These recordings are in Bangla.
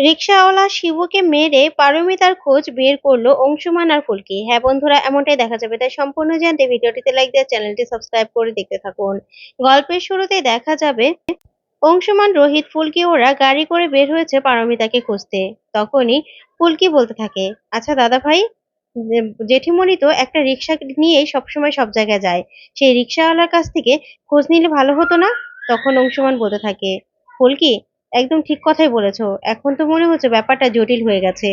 রিকশাওয়ালা শিবুকে মেরে পারমিতার খোঁজ বের করল অংশুমান আর ফুলকি। হ্যাঁ বন্ধুরা, এমনটাই দেখা যাবে। তাই সম্পূর্ণ জানতে ভিডিওটিতে লাইক দিয়ে চ্যানেলটি সাবস্ক্রাইব করে দেখতে থাকুন। গল্পের শুরুতে দেখা যাবে, অংশুমান, রোহিত, ফুলকি ওরা গাড়ি করে বের হয়েছে পারমিতাকে খুঁজতে। তখনই ফুলকি বলতে থাকে আচ্ছা দাদা ভাই, জেঠিমণি তো একটা রিক্সা নিয়েই সবসময় সব জায়গায় যায়। সেই রিক্সাওয়ালার কাছ থেকে খোঁজ নিলে ভালো হতো না? তখন অংশুমান বলতে থাকে, ফুলকি একদম ঠিক কথাই বলেছ। এখন তো মনে হচ্ছে ব্যাপারটা জটিল হয়ে গেছে।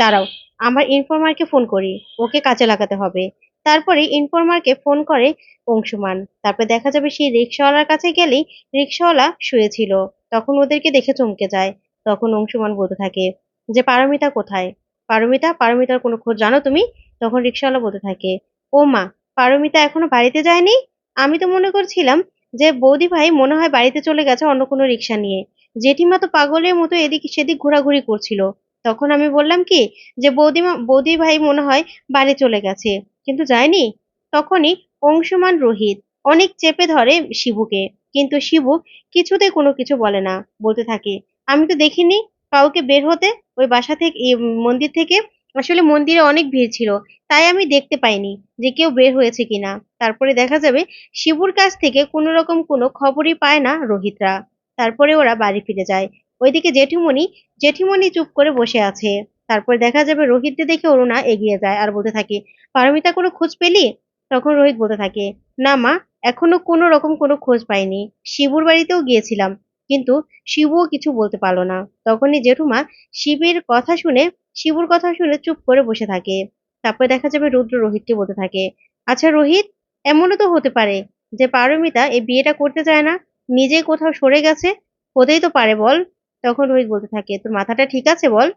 দাঁড়াও, আমার ইনফর্মারকে ফোন করি, ওকে কাজে লাগাতে হবে। তারপরে ইনফর্মারকে ফোন করে অংশুমান। তারপর দেখা যাবে সেই রিক্সাওয়ালার কাছে গেলেই রিক্সাওয়ালা শুয়েছিল। তখন ওদেরকে দেখে চমকে যায়। তখন অংশুমান বলতে থাকে, যে পারমিতা কোথায়? পারমিতা? পারমিতার কোনো খোঁজ জানো তুমি? তখন রিক্সাওয়ালা বলতে থাকে, ও মা, পারমিতা এখনও বাড়িতে যায়নি? আমি তো মনে করছিলাম যে বৌদি ভাই মনে হয় বাড়িতে চলে গেছে অন্য কোনো রিক্সা নিয়ে। জেঠিমা তো পাগলের মতো এদিক সেদিক ঘোরাঘুরি করছিল। তখন আমি বললাম কি যে, বৌদিমা, বৌদি ভাই মনে হয় বাড়ি চলে গেছে। কিন্তু যায়নি? তখনই অংশমান রোহিত অনেক চেপে ধরে শিবুকে। কিন্তু শিবু কিছুতে কোনো কিছু বলে না, বলতে থাকে, আমি তো দেখিনি, কাউকে বের হতে। ওই বাসা থেকে মন্দির থেকে আসলে মন্দিরে অনেক ভিড় ছিল, তাই আমি দেখতে পাইনি যে কেউ বের হয়েছে কিনা। তারপরে দেখা যাবে শিবুর কাছ থেকে কোনো রকম কোনো খবরই পায় না রোহিতরা। তারপরে ওরা বাড়ি ফিরে যায়। ওইদিকে জেঠিমণি জেঠিমণি চুপ করে বসে আছে। তারপর দেখা যাবে রোহিতকে দেখে অরুণা এগিয়ে যায় আর বলতে থাকে, পারমিতা, কোনো খোঁজ পেলি? তখন রোহিত বলতে থাকে, না মা, এখনও কোনো রকম কোনো খোঁজ পাইনি। শিবুর বাড়িতেও গিয়েছিলাম, কিন্তু শিবুও কিছু বলতে পারল না। তখনই জেঠুমা শিবের কথা শুনে, শিবুর কথা শুনে চুপ করে বসে থাকে। তারপরে দেখা যাবে রুদ্র রোহিতকে বলতে থাকে আচ্ছা রোহিত, এমনও তো হতে পারে যে পারমিতা এই বিয়েটা করতে চায় না? নিজে কোথাও সরে গেছে, হতেই তো পারে বল। তখন রোহিত বলতে থাকে, তোর মাথাটা ঠিক আছে বল?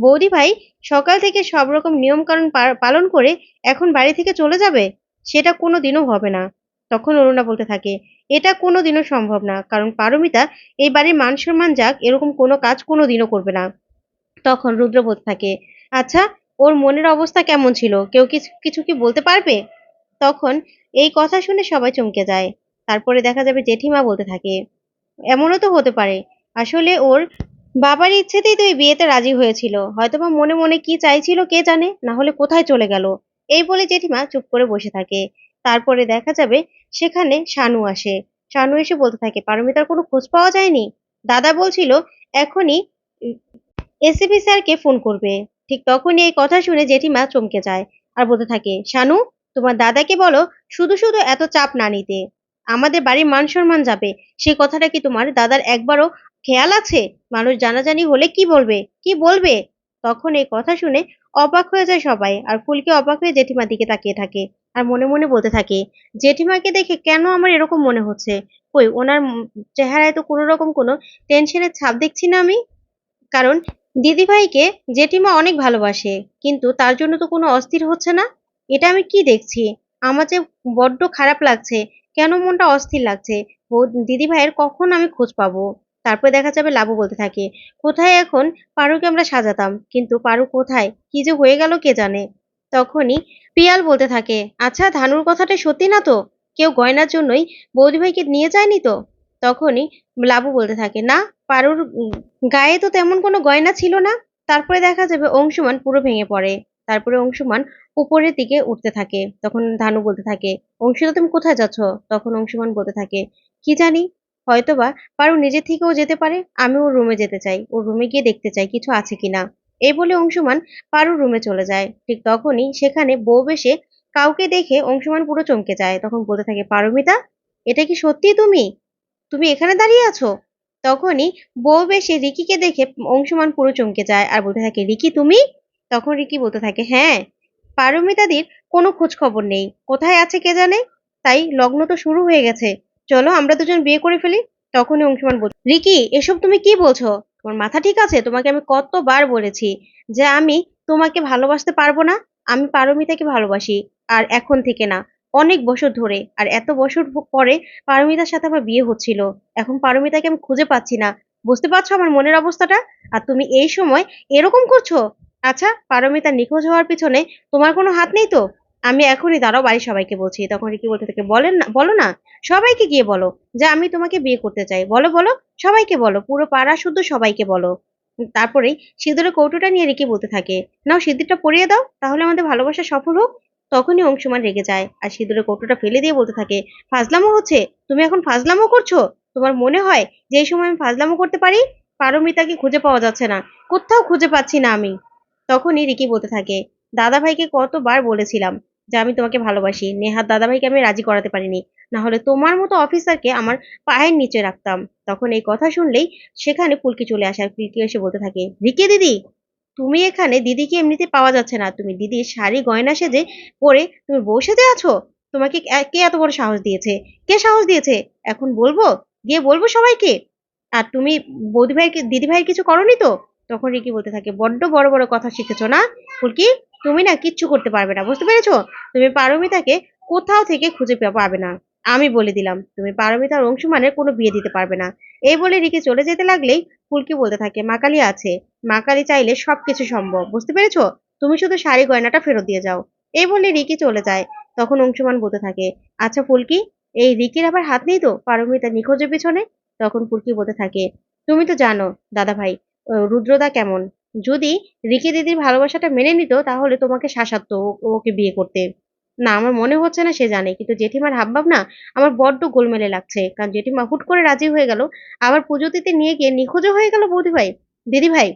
বৌদি ভাই, সকাল থেকে সব রকম নিয়ম কানুন পা- পালন করে এখন বাড়ি থেকে চলে যাবে? সেটা কোনো দিনও হবে না। তখন অরুণা বলতে থাকে, এটা কোনো দিনও সম্ভব না, কারণ পারমিতা এই বাড়ির মান সম্মান যাক, এরকম কোনো কাজ কোনো দিনও করবে না। তখন রুদ্র বলতে থাকে আচ্ছা ওর মনের অবস্থা কেমন ছিল? কেউ কিছু কিছু কি বলতে পারবে? তখন এই কথা শুনে সবাই চমকে যায়। তারপরে দেখা যাবে জেঠিমা বলতে থাকে। এমনও তো হতে পারে। আসলে ওর বাবার ইচ্ছেতেই তো এই বিয়েতে রাজি হয়েছিল। হয়তোবা মনে মনে কি চাইছিল কে জানে? না হলে কোথায় চলে গেল? এই বলে জেঠিমা চুপ করে বসে থাকে। তারপরে দেখা যাবে সেখানে শানু আসে। শানু এসে বলতে থাকে, পারমিতার কোনো খোঁজ পাওয়া যায়নি? দাদা বলছিল, এখনই এসিপি স্যারকে ফোন করবে। ঠিক তখনই এই কথা শুনে জেঠিমা চমকে যায়। আর বলতে থাকে, শানু, তোমার দাদাকে বলো, শুধু শুধু এত চাপ না নিতে। আমাদের বাড়ির মান সম্মান যাবে। সেই কথাটা কি তোমার? দাদার একবারও খেয়াল আছে? মানুষ জানাজানি হলে কি বলবে? কি বলবে? তখন এই কথা শুনে অবাক হয়ে যায় সবাই, আর ফুলকে অবাক হয়ে জেঠিমার দিকে তাকিয়ে থাকে, আর মনে মনে বলতে থাকে, জেঠিমাকে দেখে কেন আমার এরকম মনে হচ্ছে? কই, ওনার চেহারায় তো কোনো রকম কোনো টেনশনের ছাপ দেখছি না আমি? কারণ দিদিভাইকে জেঠিমা অনেক ভালোবাসে, কিন্তু তার জন্য তো কোনো অস্থির হচ্ছে না? এটা আমি কি দেখছি? আমার যে বড্ড খারাপ লাগছে কেন মনটা অস্থির লাগছে? দিদিভাইয়ের কখন আমি খোঁজ পাবো? তারপরে দেখা যাবে লাবু বলতে থাকে, কোথায় এখন? পারুকে আমরা সাজাতাম, কিন্তু পারু কোথায়? কি যে হয়ে গেল কে জানে? তখনই পিয়াল বলতে থাকে আচ্ছা ধানুর কথাটা সত্যি না তো? কেউ গয়নার জন্যই বৌদিভাইকে নিয়ে যায়নি তো? তখনই লাবু বলতে থাকে, না, পারুর গায়ে তো তেমন কোনো গয়না ছিল না। তারপরে দেখা যাবে অংশুমান পুরো ভেঙে পড়ে। তারপরে অংশুমান উপরের দিকে উঠতে থাকে। তখন ধানু বলতে থাকে, অংশুদা, তুমি কোথায় যাচ্ছ? তখন অংশুমান বলতে থাকে, কি জানি, হয়তোবা পারু নিজে থেকেও যেতে পারে, আমি ওর রুমে যেতে চাই, ওর রুমে গিয়ে দেখতে চাই কিছু আছে কিনা। এই বলে অংশুমান পারুর রুমে চলে যায়। ঠিক তখনই সেখানে বউ বেশে কাউকে দেখে অংশুমান পুরো চমকে যায়। তখন বলতে থাকে, পারমিতা, এটা কি সত্যি তুমি? তুমি এখানে দাঁড়িয়ে আছো? তখনই বউ বেশে রিকিকে দেখে অংশুমান পুরো চমকে যায় আর বলতে থাকে, রিকি, তুমি? তখন রিকি বলতে থাকে হ্যাঁ পারমিতাদির কোনো খোঁজ খবর নেই। কোথায় আছে কে জানে? তাই লগ্ন তো শুরু হয়ে গেছে। চলো আমরা দুজন বিয়ে করে ফেলি। তখনই অংশুমান বল, রিকি, এসব তুমি কি বলছো? তোমার মাথা ঠিক আছে? তোমাকে আমি কতবার বলেছি যে আমি তোমাকে ভালোবাসতে পারব না। আমি পারমিতাকে ভালোবাসি, আর এখন থেকে না। অনেক বছর ধরে, আর এত বছর পরে পারমিতার সাথে আমার বিয়ে হচ্ছিল। এখন পারমিতাকে আমি খুঁজে পাচ্ছি না। বুঝতে পারছ আমার মনের অবস্থাটা? আর তুমি এই সময় এরকম করছ? আচ্ছা পারমিতা নিখোঁজ হওয়ার পিছনে তোমার কোনো হাত নেই তো? আমি এখনই দাঁড়াও বাড়ির সবাইকে বলছি। তখন রিকি বলতে থাকে, বলেন না, বলো না। সবাইকে গিয়ে বলো যে আমি তোমাকে বিয়ে করতে চাই। বলো বলো, সবাইকে বলো, পুরো পাড়া শুদ্ধ সবাইকে বলো। তারপরেই সিঁদুরের কৌটোটা নিয়ে রিকি বলতে থাকে, নাও সিঁদুরটা পরিয়ে দাও, তাহলে আমাদের ভালোবাসা সফল হোক। তখনই অংশুমান রেগে যায় আর সিঁদুরের কৌটোটা ফেলে দিয়ে বলতে থাকে, ফাজলামো হচ্ছে? তুমি এখন ফাজলামো করছ? তোমার মনে হয় যে এই সময় আমি ফাজলামো করতে পারি? পারমিতাকে খুঁজে পাওয়া যাচ্ছে না। কোথাও খুঁজে পাচ্ছি না আমি। তখনই রিকি বলতে থাকে দাদা ভাইকে কতবার বলেছিলাম যে আমি তোমাকে ভালোবাসি। নেহার দাদা ভাইকে আমি রাজি করাতে পারিনি। না হলে তোমার মতো অফিসারকে আমার পায়ের নিচে রাখতাম। তখন এই কথা শুনলেই সেখানে ফুলকি চলে আসে আর ফুলকি এসে বলতে থাকে, রিকি দিদি, তুমি এখানে দিদিকে এমনিতে পাওয়া যাচ্ছে না। তুমি দিদির শাড়ি গয়না সেজে পরে তুমি বউ সেজে আছো? তোমাকে কে- কে এত বড় সাহস দিয়েছে? কে সাহস দিয়েছে? এখন বলব? গিয়ে বলব সবাইকে? আর তুমি বৌদি ভাইয়ের দিদি ভাইয়ের কিছু করনি তো? তখন রিকি বলতে থাকে, বড্ড বড় বড় কথা শিখেছো না? ফুলকি, তুমি না কিচ্ছু করতে পারবে না, বুঝতে পেরেছ? তুমি পারমিতাকে কোথাও থেকে খুঁজে পাবে না। আমি বলে দিলাম, তুমি পারমিতার অংশমানের কোনো বিয়ে দিতে পারবে না। এই বলে রিকি চলে যেতে লাগলেই ফুলকি বলতে থাকে, মাকালি আছে, মাকালি চাইলে সবকিছু সম্ভব, বুঝতে পেরেছ? তুমি শুধু শাড়ি গয়নাটা ফেরত দিয়ে যাও। এই বলে রিকি চলে যায়, তখন অংশমান বলতে থাকে আচ্ছা ফুলকি, এই রিকির আবার হাত নেই তো? পারমিতা নিখোঁজের পেছনে? তখন ফুলকি বলতে থাকে, তুমি তো জানো দাদা ভাই রুদ্রদা কেমন? যদি রিকি দিদির ভালোবাসাটা মেনে নিত, তাহলে তোমাকে শাসাতো ওকে বিয়ে করতে। না, আমার মনে হচ্ছে না সে জানে, কিন্তু জেঠিমার হাবভাব না আমার বড্ড গোলমেলে লাগছে। কারণ জেঠিমা হুট করে রাজি হয়ে গেল, আবার পুজো দিতে নিয়ে গিয়ে নিখোঁজও হয়ে গেল বৌদি ভাই দিদি ভাই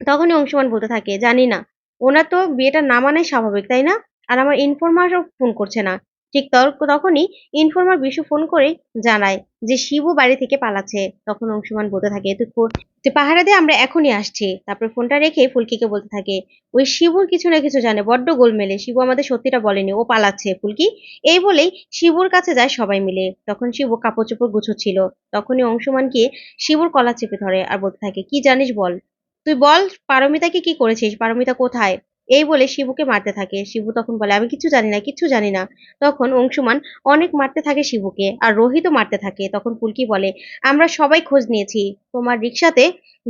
তখনই অংশমান বলতে থাকে, জানি না। ওনার তো বিয়েটা না মানাই স্বাভাবিক, তাই না? আর আমার ইনফরমারও ফোন করছে না। ঠিক তখনই ইনফরমার বিশু ফোন করে জানায় যে শিবু বাড়ি থেকে পালাচ্ছে। তখন অংশমান বলতে থাকে, তুই তুই পাহারা দিয়ে আমরা এখনই আসছি। তারপর ফোনটা রেখে ফুলকিকে বলতে থাকে, ওই শিবুর কিছু না কিছু জানে, বড্ড গোলমেলে। শিবু আমাদের সত্যিটা বলেনি, ও পালাচ্ছে। ফুলকি, এই বলেই শিবুর কাছে যায় সবাই মিলে। তখন শিবু কাপড় চোপড় গুছোচ্ছিল। তখনই অংশমান গিয়ে শিবুর কলা চেপে ধরে আর বলতে থাকে, কি জানিস বল? তুই বল, পারমিতাকে কি করেছিস? পারমিতা কোথায়? এই বলে শিবুকে মারতে থাকে। শিবু তখন বলে, আমি কিছু জানি না, কিছু জানি না। তখন অংশুমান অনেক মারতে থাকে শিবুকে আর রোহিতও মারতে থাকে। তখন ফুলকি বলে, আমরা সবাই খোঁজ নিয়েছি। তোমার রিক্সাতে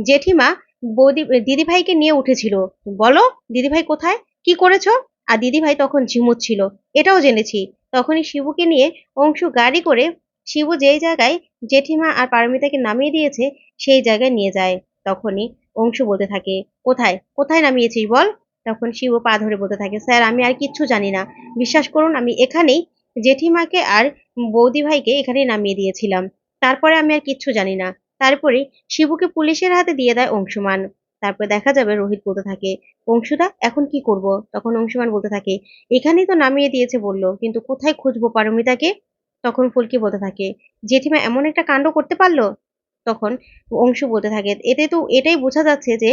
জেঠিমা বৌদি, দিদিভাইকে নিয়ে উঠেছিল। বলো, দিদিভাই কোথায়? কি করেছ? আর দিদিভাই তখন ঝিমুচ্ছিল, এটাও জেনেছি। তখনই শিবুকে নিয়ে অংশু গাড়ি করে শিবু যেই জায়গায় জেঠিমা আর পারমিতাকে নামিয়ে দিয়েছে, সেই জায়গায় নিয়ে যায়। তখনই অংশু বলতে থাকে, কোথায়? কোথায় নামিয়েছিস বল? তখন শিব পা ধরে বলতে থাকে, স্যার, আমি আর কিচ্ছু জানি না। বিশ্বাস করুন, আমি এখানেই জেঠিমাকে আর বৌদি ভাইকে এখানেই নামিয়ে দিয়েছিলাম। তারপরে আমি আর কিচ্ছু জানি না। তারপরে শিবুকে পুলিশের হাতে দিয়ে দেয় অংশুমান। তারপর দেখা যাবে রোহিত বলতে থাকে, অংশুদা, এখন কি করব? তখন অংশুমান বলতে থাকে, এখানেই তো নামিয়ে দিয়েছে বলল, কিন্তু কোথায় খুঁজবো পারমিতাকে? তখন ফুলকি বলতে থাকে, জেঠিমা, এমন একটা কাণ্ড করতে পারল? তখন অংশু বলতে থাকে, এতে তো, এটাই বোঝা যাচ্ছে যে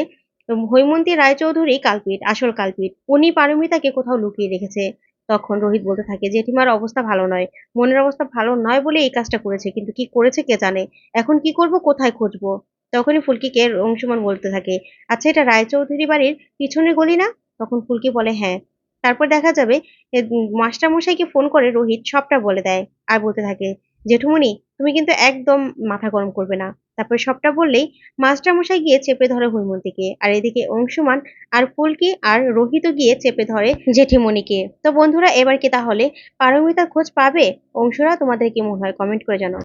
উম, হৈমন্তী রায়চৌধুরী কালপিট আসল কালপিট উনি পারমিতাকে কোথাও লুকিয়ে রেখেছে। তখন রোহিত বলতে থাকে জেঠিমার অবস্থা ভালো নয়। মনের অবস্থা ভালো নয় বলে এই কাজটা করেছে কিন্তু কি করেছে কে জানে? এখন কি করব কোথায় খুঁজবো? তখনই ফুলকিকে অংশুমান বলতে থাকে আচ্ছা এটা রায়চৌধুরী বাড়ির পিছনের গলি না? তখন ফুলকি বলে হ্যাঁ। তারপর দেখা যাবে মাস্টার মশাইকে ফোন করে রোহিত সবটা বলে দেয় আর বলতে থাকে জেঠুমনি তুমি কিন্তু একদম মাথা গরম করবে না। তারপরে সবটা বললেই মাস্টার মশাই গিয়ে চেপে ধরে হৈমন্তীকে আর এদিকে অংশুমান আর ফুলকি আর রোহিত গিয়ে চেপে ধরে জেঠিমণিকে। তো বন্ধুরা, এবার কি তাহলে পারমিতার খোঁজ পাবে? অংশুরা, তোমাদের কি মনে হয়? কমেন্ট করে জানাও।